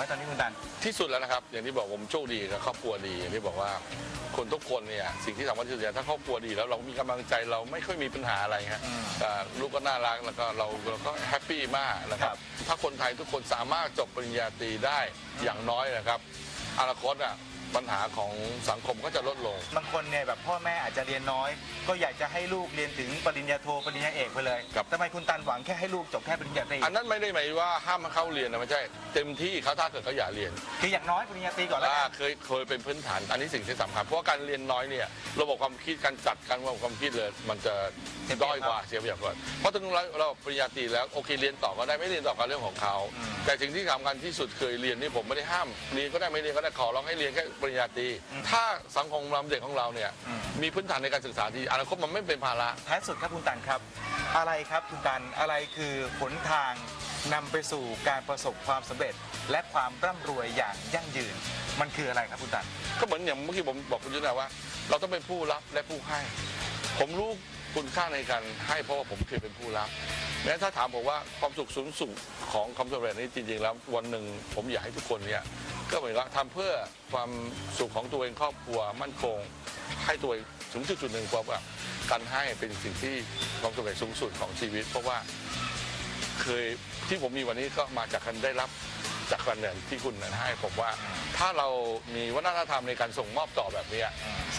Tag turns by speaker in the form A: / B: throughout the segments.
A: ไหมตอนนี้คุณตัน
B: ที่สุดแล้วนะครับ อย่างที่บอกผมโชคดีกับครอบครัวดีอย่างที่บอกว่าคนทุกคนเนี่ยสิ่งที่สำคัญที่สุดเนี่ยถ้าครอบครัวดีแล้วเรามีกำลังใจเราไม่ค่อยมีปัญหาอะไรฮะ
A: อืม
B: อ่าลูกก็น่ารักแล้วก็เราเราก็แฮปปี้มากนะค
A: ค
B: รั
A: รับบ
B: ถ้าคนไทยทุกคนสามารถจบปริญญาตรีได้อย่างน้อยนะครับอนาคตอะ ปัญหาของสังคมก็จะลดลง
A: บางคนเนี่ยแบบพ่อแม่อาจจะเรียนน้อย ก็อยากจะให้ลูกเรียนถึงปริญญาโทปริญญาเอกไปเลย
B: ครับ
A: ทำไมคุณตันหวังแค่ให้ลูกจบแค่ปริญญาตรี
B: อันนั้นไม่ได้หมายว่าห้ามเขาเรียนนะไม่ใช่ เต็มที่เขาถ้าเกิดเขาอยากเรียน
A: คืออย่างน้อยปริญญาตรีก่อนแล้ว
B: อ่า
A: กัน
B: เคยเคยเป็นพื้นฐาน อันนี้สิ่งที่สำคัญเพราะว่าการเรียนน้อยเนี่ยระบบความคิดการจัดการระบบความคิดเลย มันจะด้อยกว่าเสียเปรียบกว่าเพราะถึงเราเราปริญญาตรีแล้วโอเคเรียนต่อก็ได้ไม่เรียนต่อก็เรื่องของเขา แต่สิ่งที่สำคัญที่สุดเคยเรียนนี่ผมไม่ได้ห้ามเรียนก็ได้ไม่เรียนก็ได้ขอร้องให้เรียนแค่ปริญญาตรีถ้าสังคมเราเด็กของเราเนี่ยมีพื้นฐานในการศึกษาที่อนาคตมันไม่เป็นภาระ
A: ท้ายสุดครับคุณตันครับ อะไรครับคุณตันอะไรคือหนทางนำไปสู่การประสบความสำเร็จ และความร่ำรวยอย่างยั่งยืน มันคืออะไรครับคุณตัน
B: ก็เหมือนอย่างเมื่อกี้ผมบอกคุณยุทธนะว่า เราต้องเป็นผู้รับและผู้ให้ ผมรู้คุณค่าในการให้เพราะว่าผมเคยเป็นผู้รับแม้ถ้าถามผมว่าความสุขสูงสุดของความสำเร็จนี้จริงๆแล้ววันหนึ่งผมอยากให้ทุกคนเนี่ย ก็เหมือนกับทำเพื่อความสุขของตัวเองครอบครัวมั่นคง ให้ตัวเองถึงจุดจุดหนึ่งความแบบการให้เป็นสิ่งที่ความสำเร็จสูงสุดของชีวิต เพราะว่าเคยที่ผมมีวันนี้ก็มาจากการได้รับ จากการเนี่ยที่คุณนั้นให้ผมว่า ถ้าเรามีวัฒนธรรมในการส่งมอบต่อแบบนี้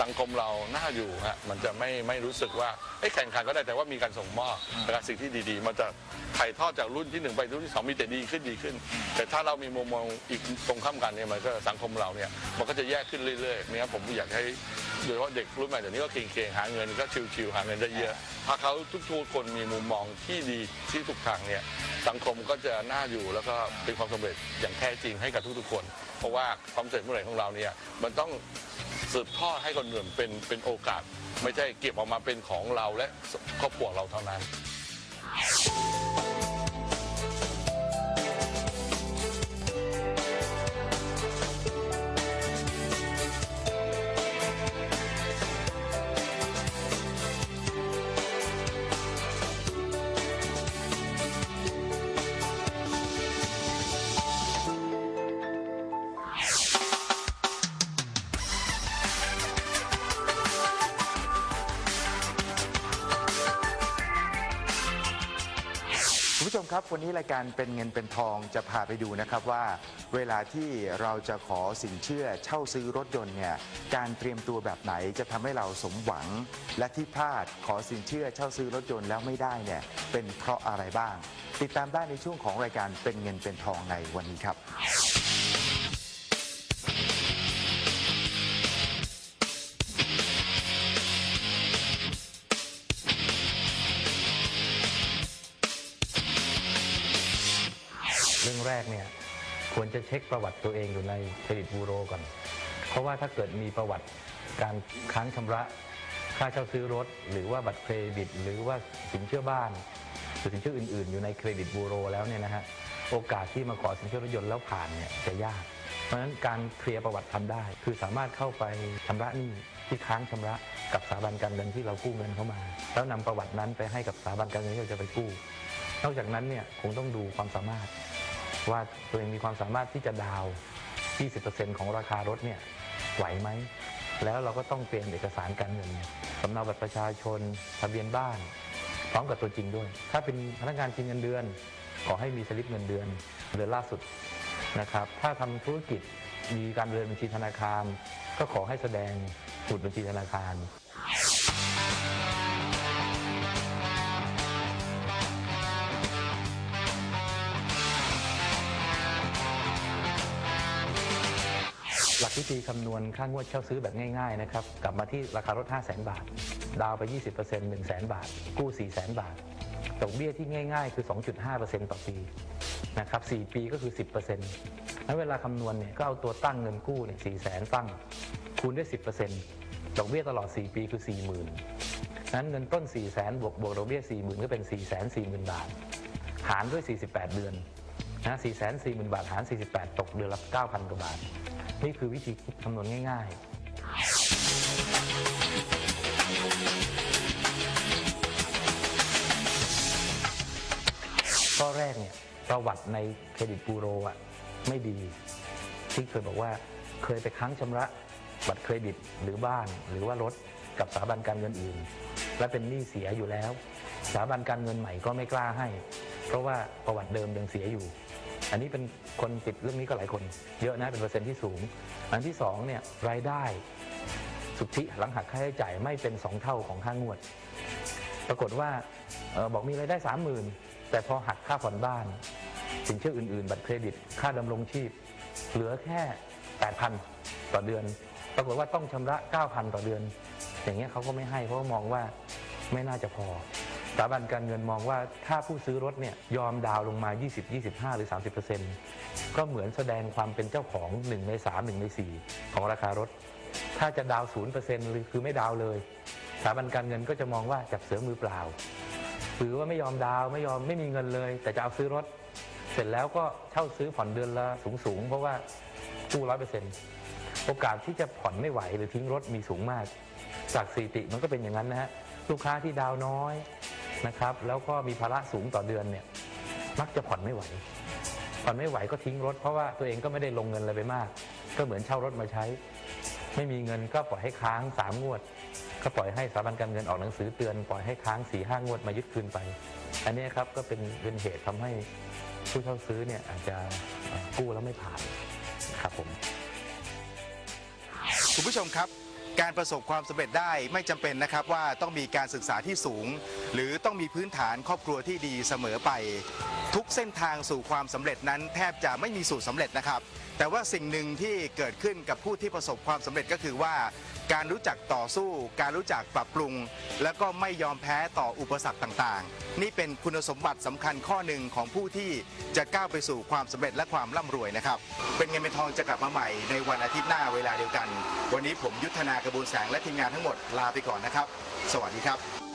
B: สังคมเราน่าอยู่ฮะมันจะไม่ไม่รู้สึกว่าเอ้แข่งขันก็ได้แต่ว่ามีการส่งมอบและสิ่งที่ดีๆ มันจะถ่ายทอดจากรุ่นที่หนึ่งไปรุ่นที่สองมีแต่ดีขึ้นดีขึ้น แต่ถ้าเรามีมุมมองอีกตรงข้ามกันเนี่ยมันก็สังคมเราเนี่ยมันก็จะแย่ขึ้นเรื่อยๆเนี่ยผมอยากให้โดยเฉพาะเด็กรุ่นใหม่เดี๋ยวนี้ก็เก่งๆหาเงินก็ชิวๆหาเงินได้เยอะถ้าเขาทุกๆคนมีมุมมองที่ดีที่ทุกทางเนี่ยสังคมก็จะน่าอยู่แล้วก็เป็นความสำเร็จอย่างแท้จริงให้กับทุกๆคน เพราะว่าความสำเร็จเมื่อไหร่ของเราเนี่ยมันต้องสืบทอดให้คนอื่นเป็นเป็นโอกาส ไม่ใช่เก็บออกมาเป็นของเราและครอบครัวเราเท่านั้น
A: คุณผู้ชมครับ วันนี้รายการเป็นเงินเป็นทองจะพาไปดูนะครับว่า เวลาที่เราจะขอสินเชื่อเช่าซื้อรถยนต์เนี่ยการเตรียมตัวแบบไหนจะทำให้เราสมหวัง และที่พลาดขอสินเชื่อเช่าซื้อรถยนต์แล้วไม่ได้เนี่ยเป็นเพราะอะไรบ้าง ติดตามได้ในช่วงของรายการเป็นเงินเป็นทองในวันนี้ครับ
C: รื่องแรกเนี่ยควรจะเช็คประวัติตัวเองอยู่ในเครดิตบูโรก่อน เพราะว่าถ้าเกิดมีประวัติการค้างชำระค่าเช่าซื้อรถ หรือว่าบัตรเครดิต หรือว่าสินเชื่อบ้านหรือสินเชื่ออื่น ๆ อยู่ในเครดิตบูโรแล้วเนี่ยนะฮะโอกาสที่มาขอสินเชื่อรถยนต์แล้วผ่านเนี่ยจะยาก เพราะฉะนั้นการเคลียร์ประวัติทำได้ คือสามารถเข้าไปชำระหนี้ที่ค้างชำระกับสถาบันการเงินที่เรากู้เงินเข้ามา แล้วนำประวัตินั้นไปให้กับสถาบันการเงินที่เราจะไปกู้ นอกจากนั้นเนี่ยคงต้องดูความสามารถ ว่าตัวเองมีความสามารถที่จะดาวน์20%ของราคารถเนี่ยไหวไหม แล้วเราก็ต้องเตรียมเอกสารการเงินสำเนาบัตรประชาชน ทะเบียนบ้าน พร้อมกับตัวจริงด้วย ถ้าเป็นพนักงานกินเงินเดือน ขอให้มีสลิปเงินเดือนเดือนล่าสุดนะครับ ถ้าทำธุรกิจมีการเดินบัญชีธนาคาร ก็ขอให้แสดงสมุดบัญชีธนาคาร หลักวิธีคำนวณค่างวดเช่าซื้อแบบง่ายๆนะครับกลับมาที่ราคารถ 5 0 0 0 0 0 บาท ดาวน์ไป 20% 1 0 0 0 0 0 บาท กู้ 4 0 0 0 0 0 บาทดอกเบี้ยที่ง่ายๆ คือ 2.5%ต่อปีนะครับ4ปีก็คือ 10%แล้วเวลาคำนวณเนี่ยก็เอาตัวตั้งเงินกู้เนี่ย4 0 0 0 0 0ตั้งคูณด้วย 10%ดอกเบี้ยตลอด 4 ปีคือ 40,000นั้นเงินต้น 4 0 0 0 0 0บวกบวกดอกเบี้ย 40,000 ก็เป็น 4 4 0 0 0 0 บาท หารด้วย 48 เดือนนะ4 4 0 0 0 0 บาทหาร 48 ตกเดือนละ 9,000 กว่าบาท นี่คือวิธีคิดคำนวณง่าย ๆข้อแรกเนี่ยประวัติในเครดิตบูโรอะไม่ดี ที่เคยบอกว่าเคยไปค้างชำระบัตรเครดิตหรือบ้านหรือว่ารถกับสถาบันการเงินอื่น และเป็นหนี้เสียอยู่แล้วสถาบันการเงินใหม่ก็ไม่กล้าให้ เพราะว่าประวัติเดิมยังเสียอยู่ อันนี้เป็นคนติดเรื่องนี้ก็หลายคนเยอะนะเป็นเปอร์เซ็นต์ที่สูง อันที่สองเนี่ยรายได้สุทธิหลังหักค่าใช้จ่ายไม่เป็นสองเท่าของค่างวด ปรากฏว่าออบอกมีรายได้สามหมื่นแต่พอหักค่าผ่อนบ้าน สินเชื่ออื่น ๆ บัตรเครดิต ค่าดำรงชีพ เหลือแค่ 8,000 ต่อเดือน ปรากฏว่าต้องชำระ 9,000 ต่อเดือน อย่างเงี้ยเขาก็ไม่ให้เพราะว่ามองว่าไม่น่าจะพอ สถาบันการเงินมองว่าถ้าผู้ซื้อรถเนี่ยยอมดาวลงมา 20 25 หรือ 30%ก็เหมือนแสดงความเป็นเจ้าของ 1 ใน 3 1 ใน 4 ของราคารถ ถ้าจะดาวน์0%หรือคือไม่ดาวเลยสถาบันการเงินก็จะมองว่าจับเสือมือเปล่าหรือว่าไม่ยอมดาวไม่ยอมไม่มีเงินเลย แต่จะเอาซื้อรถ เสร็จแล้วก็เช่าซื้อผ่อนเดือนละสูงๆเพราะว่ากู้ร้อยเปอร์เซ็นต์โอกาสที่จะผ่อนไม่ไหวหรือทิ้งรถมีสูงมาก จากสถิติมันก็เป็นอย่างนั้นนะฮะลูกค้าที่ดาวน้อย นะครับแล้วก็มีภาระสูงต่อเดือนเนี่ยมักจะผ่อนไม่ไหว ผ่อนไม่ไหวก็ทิ้งรถเพราะว่าตัวเองก็ไม่ได้ลงเงินอะไรไปมาก ก็เหมือนเช่ารถมาใช้ ไม่มีเงินก็ปล่อยให้ค้างสามงวด ก็ปล่อยให้สถาบันการเงินออกหนังสือเตือนปล่อยให้ค้างสี่ห้างวดมายึดคืนไป อันนี้ครับก็เป็นเป็นเหตุทำให้ผู้เช่าซื้อเนี่ยอาจจะกู้แล้วไม่ผ่านครับผม
A: คุณผู้ชมครับ การประสบความสำเร็จได้ไม่จำเป็นนะครับว่าต้องมีการศึกษาที่สูง หรือต้องมีพื้นฐานครอบครัวที่ดีเสมอไป ทุกเส้นทางสู่ความสำเร็จนั้นแทบจะไม่มีสูตรสำเร็จนะครับ แต่ว่าสิ่งหนึ่งที่เกิดขึ้นกับผู้ที่ประสบความสำเร็จก็คือว่าการรู้จักต่อสู้ การรู้จักปรับปรุง แล้วก็ไม่ยอมแพ้ต่ออุปสรรคต่างๆ นี่เป็นคุณสมบัติสำคัญข้อหนึ่งของผู้ที่จะก้าวไปสู่ความสำเร็จและความร่ำรวยนะครับ เป็นเงินเป็นทองจะกลับมาใหม่ในวันอาทิตย์หน้าเวลาเดียวกัน วันนี้ผมยุทธนากระบูนแสงและทีมงานทั้งหมดลาไปก่อนนะครับ สวัสดีครับ